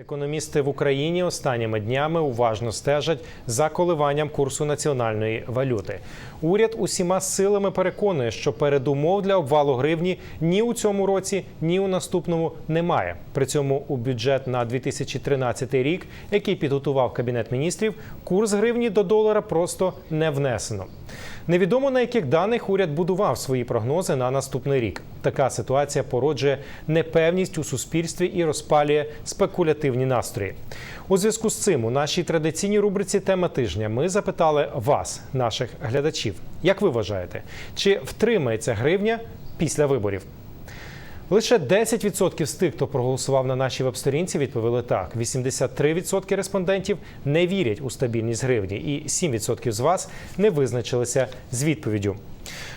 Економісти в Україні останніми днями уважно стежать за коливанням курсу національної валюти. Уряд усіма силами переконує, що передумов для обвалу гривні ні у цьому році, ні у наступному немає. При цьому у бюджет на 2013 рік, який підготував кабінет міністрів, курс гривні до долара просто не внесено. Невідомо на яких даних уряд будував свої прогнози на наступний рік. Така ситуація породжує непевність у суспільстві і розпалює спекулятивні настрої. У зв'язку з цим у нашій традиційній рубриці Тема тижня ми запитали вас, наших глядачів, як ви вважаєте, чи втримається гривня після виборів? Лише 10% з тих, хто проголосував на нашій веб-сторінці, відповіли так. 83% респондентів не вірять у стабільність гривні, і 7% з вас не визначилися з відповіддю.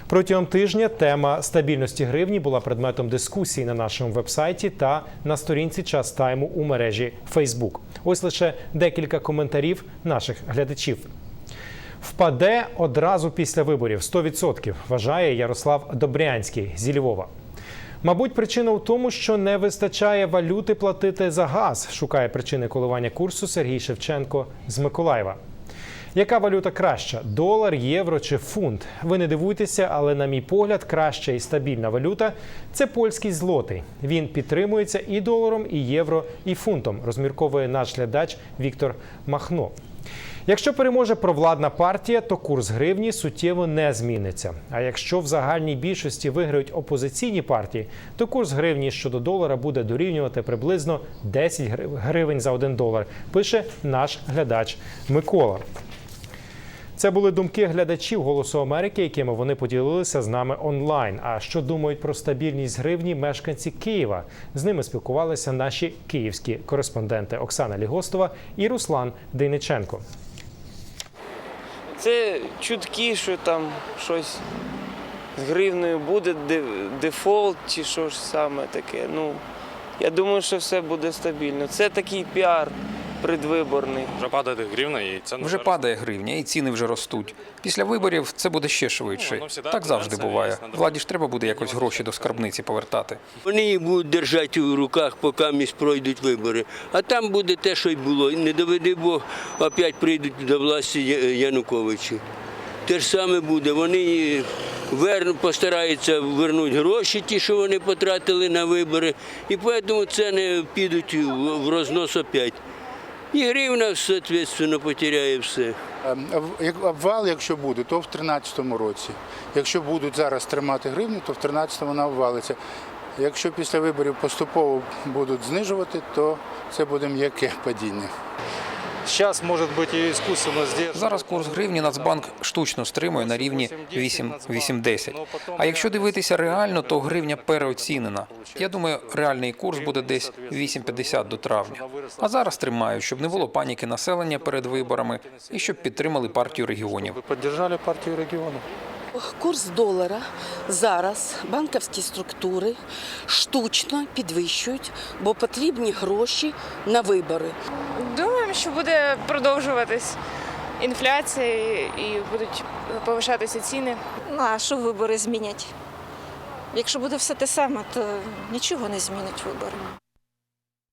Протягом тижня тема стабільності гривні була предметом дискусії на нашому вебсайті та на сторінці час тайму у мережі Facebook. Ось лише декілька коментарів наших глядачів. Впаде одразу після виборів 100%, вважає Ярослав Добрянський зі Львова. Мабуть, причина у тому, що не вистачає валюти платити за газ. Шукає причини коливання курсу Сергій Шевченко з Миколаєва. Яка валюта краща долар, євро чи фунт? Ви не дивуйтеся, але на мій погляд, краща і стабільна валюта це польський злотий. Він підтримується і доларом, і євро, і фунтом. Розмірковує наш глядач Віктор Махно. Якщо переможе провладна партія, то курс гривні суттєво не зміниться. А якщо в загальній більшості виграють опозиційні партії, то курс гривні щодо долара буде дорівнювати приблизно 10 гривень за 1 долар. Пише наш глядач Микола. Це були думки глядачів Голосу Америки, якими вони поділилися з нами онлайн. А що думають про стабільність гривні мешканці Києва? З ними спілкувалися наші київські кореспонденти Оксана Лігостова і Руслан Дейниченко. Це чутки, що там щось з гривнею буде, дефолт чи що ж саме таке. Ну, я думаю, що все буде стабільно. Це такий піар предвиборний. Вже падає гривна і це Вже падає гривня, і ціни вже ростуть. Після виборів це буде ще швидше. Ну, всегда Так завжди буває. Владі ж треба буде якось гроші до скарбниці повертати. Вони їх будуть держати у руках, поки місь пройдуть вибори. А там буде те, що й було. І не доведи Бог, опять прийдуть до власті Януковичі. Те ж саме буде. Вони вер... постараються вернути гроші, ті, що вони потратили на вибори, і тому ціни підуть в в рознос опять. І гривна, відповідно, потеряє все. Ем, Обвал, якщо буде, то в 2013 році. Якщо будуть зараз тримати гривню, то в 2013 вона обвалиться. Якщо після виборів поступово будуть знижувати, то це буде м'яке падіння. Сейчас, может быть, и искусственно сдерживают. Зараз курс гривні Нацбанк штучно стримує на рівні 8-8-10. А якщо дивитися реально, то гривня переоцінена. Я думаю, реальний курс буде десь 8,50 до травня. А зараз тримаю, щоб не було паніки населення перед виборами і щоб підтримали партію регіонів. Вы поддержали партию регионов? Курс долара зараз банківські структури штучно підвищують, бо потрібні гроші на вибори. Думаємо, що буде продовжуватись інфляція і будуть повишатися ціни. Ну, а що вибори змінять? Якщо буде все те саме, то нічого не змінить вибори.